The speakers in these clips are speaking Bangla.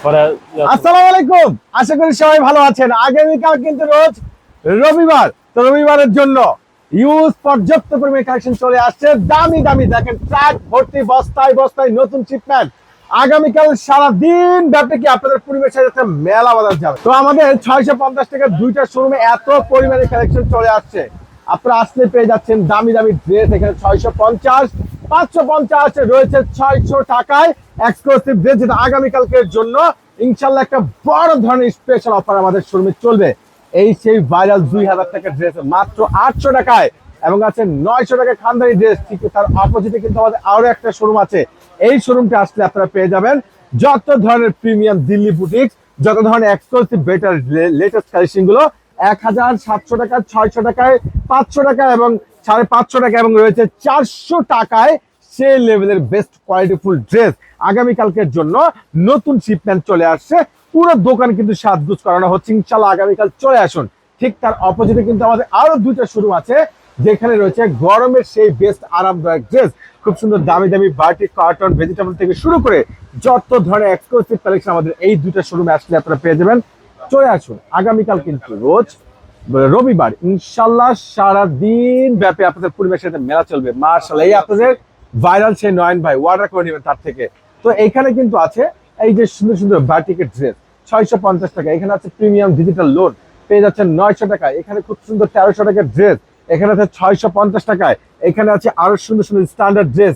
আসসালামু আলাইকুম। আশা করি সবাই ভালো আছেন। আগামীকাল কিন্তু রোজ রবিবার। তো রবিবারের জন্য ইউজ পর্যাপ্ত পরিমাণে কালেকশন চলে আসছে। দামি দামি। দেখেন ট্রাক ভর্তি, বস্তায় বস্তায় নতুন চিপম্যান আগামীকাল সারা দিন ব্যাপী কি আপনাদের পরিবেশের মেলা বাজার যাবে। তো আমাদের ছয়শো পঞ্চাশ টাকা দুইটা শোরুমে এত পরিমাণে কালেকশন চলে আসছে। আপনারা আসলে পেয়ে যাচ্ছেন দামি দামি ড্রেস এখানে ছয়শো পঞ্চাশ। পাঁচশো পঞ্চাশ রয়েছে ছয়শো টাকায় এক্সক্লুসিভ ড্রেস যেটা আগামীকালকের জন্য। ইনশাল্লাহ একটা বড় ধরনের স্পেশাল অফার আমাদের শোরুমে চলবে। এই সেই ভাইরাল দুই হাজার টাকার ড্রেস মাত্র আটশো টাকায় এবং আছে নয়শো টাকা খানদানি ড্রেস ঠিক তার অপোজিটে কিন্তু আমাদের আরও একটা শোরুম আছে। এই শোরুমটা আসলে আপনারা পেয়ে যাবেন। যত ধরনের প্রিমিয়াম দিল্লি বুটিক যত ধরনের এক্সক্লুসিভ বেটার লেটেস্ট কালেকশনগুলো এক হাজার সাতশো টাকা, ছয়শো টাকায় পাঁচশো টাকা এবং সাড়ে পাঁচশো টাকা এবং রয়েছে চারশো টাকায় সেই লেভেলের বেস্ট কোয়ালিটিফুল ড্রেস আগামীকালকের জন্য নতুন শিপমেন্ট চলে আসছে। পুরো দোকান কিন্তু সাজগুজ করানো হচ্ছে। ইনশাল্লাহ আগামীকাল চলে আসুন। ঠিক তার অপোজিটে কিন্তু আমাদের আরও দুইটা শুরু আছে, যেখানে রয়েছে গরমের সেই বেস্ট আরামদায়ক ড্রেস খুব সুন্দর দামি দামি বাটি কার্টন ভেজিটেবল থেকে শুরু করে যত ধরনের এক্সক্লুসিভ কালেকশন আমাদের এই দুইটা শোরুমে আসলে আপনারা পেয়ে যাবেন। চলে আসুন। আগামীকাল কিন্তু রোজ রবিবার ইনশাল্লাহ সারাদিন ব্যাপী আপনাদের পরিবেশের সাথে মেলা চলবে। মার্শাল্লাহ এই আপনাদের ভাইরাল সেই নয়ন ভাই অর্ডার করে নেবেন তার থেকে। তো এইখানে কিন্তু আছে এই যে সুন্দর সুন্দর বাটিকের ড্রেস ছয়শো পঞ্চাশ টাকা। এখানে আছে প্রিমিয়াম ডিজিটাল লোন পেয়ে যাচ্ছেন নয়শো টাকায়। এখানে খুব সুন্দর তেরোশো টাকার ড্রেস এখানে আছে ছয়শো পঞ্চাশ টাকায়। এখানে আছে আরও সুন্দর সুন্দর স্ট্যান্ডার্ড ড্রেস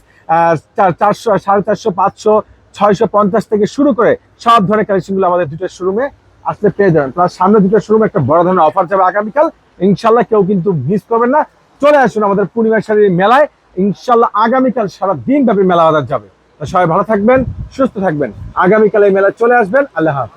চারশো, সাড়ে চারশো, পাঁচশো, ছয়শো পঞ্চাশ থেকে শুরু করে সব ধরনের কালেকশনগুলো আমাদের দুটো শোরুমে আসলে পেয়ে যাবেন। প্লাস সামনে দুটো শোরুমে একটা বড় ধরনের অফার যাবে আগামীকাল। ইনশাল্লাহ কেউ কিন্তু মিস করবেন না। চলে আসুন আমাদের পূর্ণিমা শাড়ির মেলায়। ইনশাল্লাহ আগামীকাল সারা দিন ব্যাপী মেলা বাজার যাবে। সবাই ভালো থাকবেন, সুস্থ থাকবেন। আগামীকাল এই মেলায় চলে আসবেন। আল্লাহ হাফেজ।